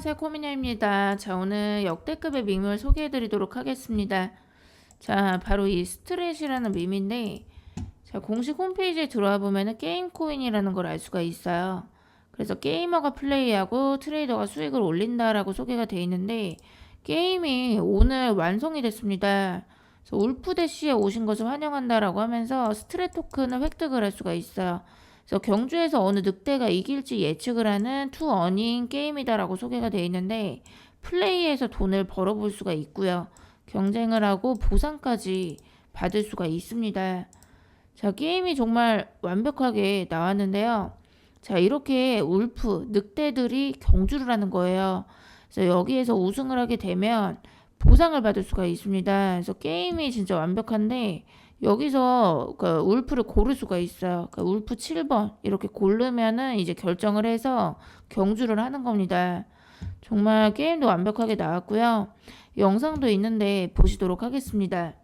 안녕하세요 코미녀입니다. 자 오늘 역대급의 밈을 소개해드리도록 하겠습니다. 자 바로 이 스트렛이라는 밈인데 자 공식 홈페이지에 들어와 보면은 게임 코인이라는 걸 알 수가 있어요. 그래서 게이머가 플레이하고 트레이더가 수익을 올린다라고 소개가 돼 있는데 게임이 오늘 완성이 됐습니다. 그래서 울프대시에 오신 것을 환영한다라고 하면서 스트렛 토큰을 획득을 할 수가 있어요. 그래서 경주에서 어느 늑대가 이길지 예측을 하는 투 어닝 게임이다라고 소개가 되어 있는데 플레이에서 돈을 벌어볼 수가 있고요. 경쟁을 하고 보상까지 받을 수가 있습니다. 자, 게임이 정말 완벽하게 나왔는데요. 자, 이렇게 울프, 늑대들이 경주를 하는 거예요. 그래서 여기에서 우승을 하게 되면 보상을 받을 수가 있습니다. 그래서 게임이 진짜 완벽한데 여기서 그 울프를 고를 수가 있어요. 그 울프 7번 이렇게 고르면은 이제 결정을 해서 경주를 하는 겁니다. 정말 게임도 완벽하게 나왔고요. 영상도 있는데 보시도록 하겠습니다.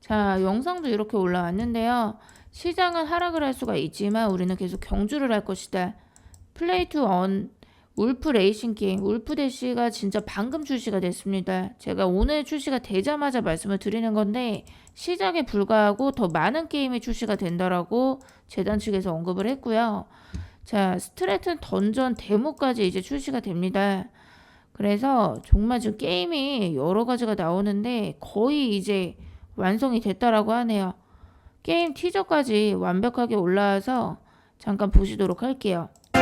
자, 영상도 이렇게 올라왔는데요. 시장은 하락을 할 수가 있지만 우리는 계속 경주를 할 것이다. 플레이 투 언, 울프 레이싱 게임, 울프 대시가 진짜 방금 출시가 됐습니다. 제가 오늘 출시가 되자마자 말씀을 드리는 건데 시작에 불과하고 더 많은 게임이 출시가 된다라고 재단 측에서 언급을 했고요. 자, 스트레튼 던전 데모까지 이제 출시가 됩니다. 그래서 정말 지금 게임이 여러 가지가 나오는데 거의 이제 완성이 됐다라고 하네요. 게임 티저까지 완벽하게 올라와서 잠깐 보시도록 할게요.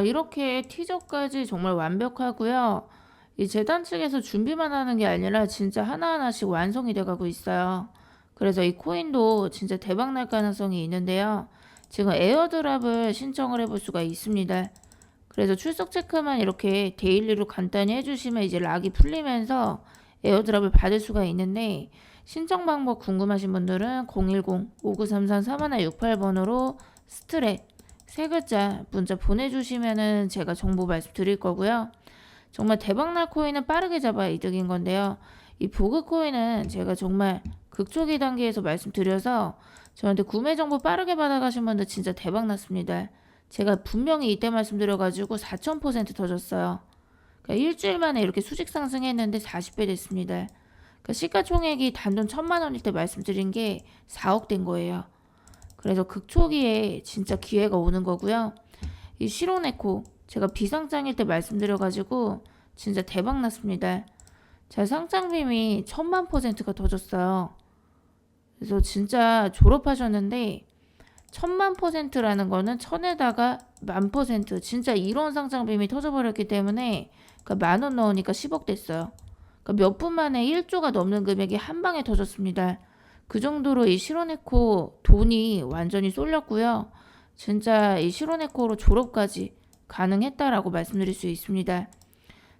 자, 이렇게 티저까지 정말 완벽하고요. 이 재단 측에서 준비만 하는 게 아니라 진짜 하나하나씩 완성이 돼가고 있어요. 그래서 이 코인도 진짜 대박 날 가능성이 있는데요. 지금 에어드랍을 신청을 해볼 수가 있습니다. 그래서 출석 체크만 이렇게 데일리로 간단히 해주시면 이제 락이 풀리면서 에어드랍을 받을 수가 있는데 신청 방법 궁금하신 분들은 010-5933-3168번으로 스트렛 세 글자 문자 보내주시면은 제가 정보 말씀드릴 거고요. 정말 대박날 코인은 빠르게 잡아야 이득인 건데요. 이 보그 코인은 제가 정말 극초기 단계에서 말씀드려서 저한테 구매 정보 빠르게 받아가신 분들 진짜 대박 났습니다. 제가 분명히 이때 말씀드려가지고 4,000% 터졌어요. 그러니까 일주일 만에 이렇게 수직 상승했는데 40배 됐습니다. 그러니까 시가총액이 단돈 1천만 원일 때 말씀드린 게 4억 된 거예요. 그래서 극초기에 진짜 기회가 오는 거고요. 이 시로네코 제가 비상장일 때 말씀드려가지고 진짜 대박 났습니다. 제 상장빔이 천만 퍼센트가 터졌어요. 그래서 진짜 졸업하셨는데 천만 퍼센트라는 거는 천에다가 만 퍼센트 진짜 이런 상장빔이 터져버렸기 때문에 그러니까 만원 넣으니까 10억 됐어요. 그러니까 몇 분 만에 1조가 넘는 금액이 한 방에 터졌습니다. 그 정도로 이 시로네코 돈이 완전히 쏠렸고요. 진짜 이 시로네코로 졸업까지 가능했다라고 말씀드릴 수 있습니다.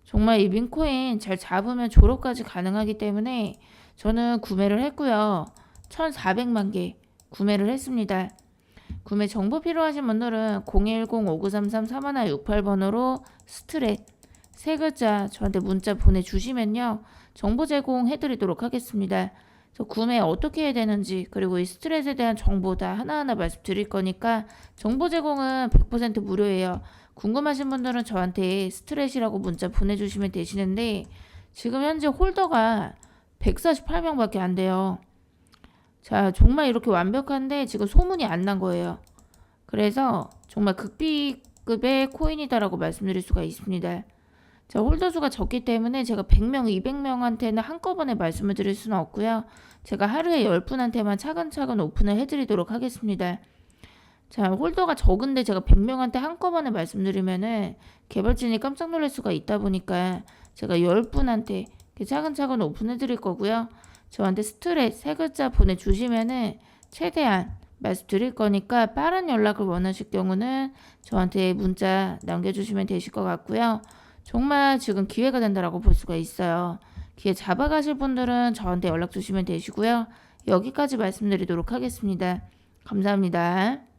정말 이 민코인 잘 잡으면 졸업까지 가능하기 때문에 저는 구매를 했고요. 1,400만 개 구매를 했습니다. 구매 정보 필요하신 분들은 010-5933-3168번으로 스트렛 세 글자 저한테 문자 보내주시면요. 정보 제공해드리도록 하겠습니다. 구매 어떻게 해야 되는지 그리고 이 스트레스에 대한 정보 다 하나하나 말씀드릴 거니까 정보 제공은 100% 무료예요. 궁금하신 분들은 저한테 스트레스라고 문자 보내주시면 되시는데 지금 현재 홀더가 148명밖에 안 돼요. 자 정말 이렇게 완벽한데 지금 소문이 안 난 거예요. 그래서 정말 극비급의 코인이다라고 말씀드릴 수가 있습니다. 자, 홀더 수가 적기 때문에 제가 100명, 200명한테는 한꺼번에 말씀을 드릴 수는 없고요. 제가 하루에 10분한테만 차근차근 오픈을 해드리도록 하겠습니다. 자, 홀더가 적은데 제가 100명한테 한꺼번에 말씀드리면은 개발진이 깜짝 놀랄 수가 있다 보니까 제가 10분한테 차근차근 오픈해 드릴 거고요. 저한테 스트레스 세 글자 보내주시면은 최대한 말씀드릴 거니까 빠른 연락을 원하실 경우는 저한테 문자 남겨주시면 되실 것 같고요. 정말 지금 기회가 된다라고 볼 수가 있어요. 기회 잡아가실 분들은 저한테 연락 주시면 되시고요. 여기까지 말씀드리도록 하겠습니다. 감사합니다.